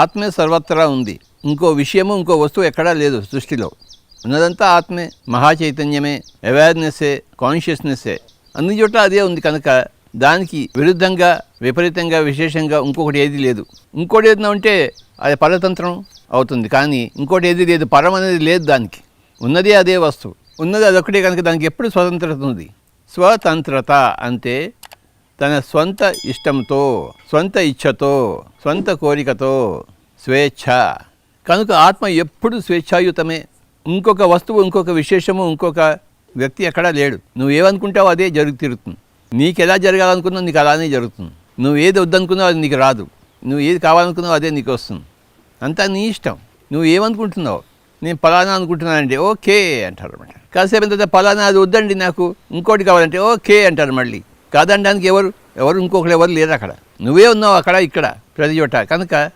ఆత్మే సర్వత్రా ఉంది. ఇంకో విషయము ఇంకో వస్తువు ఎక్కడా లేదు సృష్టిలో. ఉన్నదంతా ఆత్మే మహాచైతన్యమే అవేర్నెస్సే కాన్షియస్నెస్సే అన్ని చోట అదే ఉంది కనుక దానికి విరుద్ధంగా విపరీతంగా విశేషంగా ఇంకొకటి ఏది లేదు. ఇంకోటి ఏదైనా ఉంటే అది పరతంత్రం అవుతుంది. కానీ ఇంకోటి ఏది లేదు పరం అనేది లేదు దానికి. ఉన్నది అదే వస్తువు. ఉన్నది అదొకటే కనుక దానికి ఎప్పుడు స్వతంత్రత ఉంది? స్వతంత్రత అంటే తన స్వంత ఇష్టంతో స్వంత ఇచ్ఛతో స్వంత కోరికతో స్వేచ్ఛ. కనుక ఆత్మ ఎప్పుడు స్వేచ్ఛాయుతమే. ఇంకొక వస్తువు ఇంకొక విశేషము ఇంకొక వ్యక్తి ఎక్కడా లేడు. నువ్వు ఏమనుకుంటావో అదే జరుగు తిరుగుతుంది నీకు ఎలా జరగాలనుకున్నావు నీకు అలానే జరుగుతుంది. నువ్వు ఏది వద్దనుకున్నావు అది నీకు రాదు. నువ్వు ఏది కావాలనుకున్నావు అదే నీకు వస్తుంది. అంతా నీ ఇష్టం. నువ్వు ఏమనుకుంటున్నావు నేను పలానా అనుకుంటున్నానంటే ఓకే అంటారు అనమాట కాసేపు తర్వాత పలానా అది వద్దండి నాకు ఇంకోటి కావాలంటే ఓకే అంటారు మళ్ళీ. కాదనడానికి ఎవరు ఎవరు ఇంకొకరు ఎవరు లేరు అక్కడ. నువ్వే ఉన్నావు అక్కడ ఇక్కడ ప్రతి చోట. కనుక